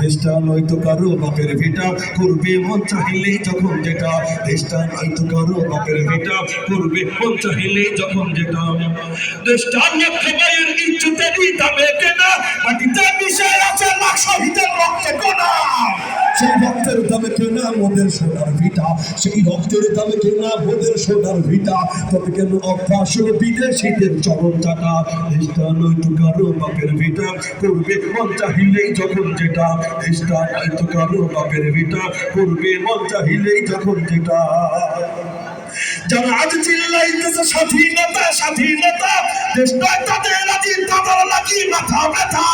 দেশটা নয়তো কারও বাপের ভিটা, করবে মন চাহিলেই যখন যেটা। দেশটা নয়তো কারও বাপের ভিটা, করবে মন চাহিলেই যখন যেটা। দেশটা লক্ষ্য বাইয়ের ইচ্ছুতেরই দামে কেনা সেই রক্তের দামে কেনা মোদের সোনার ভিটা। সেই রক্তের দামে কেনা মোদের সোনার ভিটা। তবে কেন অভ্যাস বিদেশিদের চরণ চাটা? দেশটা নয়তো কারও বাপের ভিটা। করবে মন চাহিলেই যখন যেটা দেশটা নয়তো কারও বাপের ভিটা। করবে মন চাহিলেই যখন যেটা। যারা আজ চিল্লাইতেছে, স্বাধীনতা স্বাধীনতা। দেশটা তাদের আজি তাদের লাগি মাথা ব্যথা।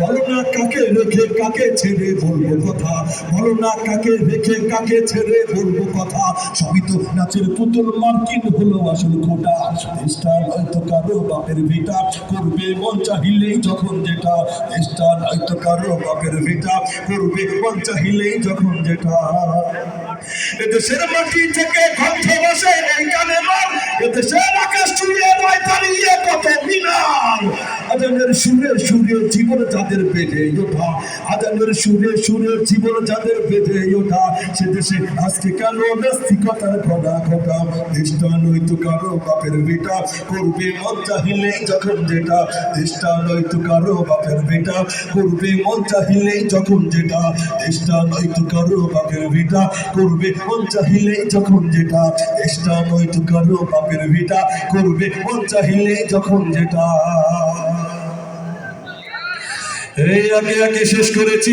বলো না কাকে রেখে, কাকে ছেড়ে বলব কথা? বলো না কাকে রেখে, কাকে ছেড়ে বলব কথা? সবই তো নাচের পুতুল, মার্কিন হলো আসল খোটা। দেশটা নয়তো কারও বাপের ভিটা। করবে মন চাহিলেই যখন যেটা দেশটা নয়তো কারও বাপের ভিটা। করবে মন চাহিলেই যখন যেটা। এদেশের মাটি থেকে কণ্ঠ বসে, এই গানে মার। এদেশের আকাশ ছুঁয়ে নয় দাঁড়িয়ে কত মিনার। আজানের সুরে সুরে জীবন যাদের বেঁধে ওঠা, আজানের সুরে সুরে জীবন যাদের বেঁধে ওঠা, সে দেশে আজকে কেন নাস্তিকতার ঘটা ঘটা? দেশটা নয়তো কারও বাপের বেটা, করবে মন চাহিলে যখন যেটা। দেশটা নয়তো কারও বাপের বেটা, করবে মন চাহিলে যখন যেটা। দেশটা নয়তো কারও বাপের বেটা, করবে মন চাহিলে যখন যেটা। দেশটা নয়তো কারও বাপের বেটা, করবে মন চাহিলে যখন যেটা। এই আগে আগে শেষ করেছি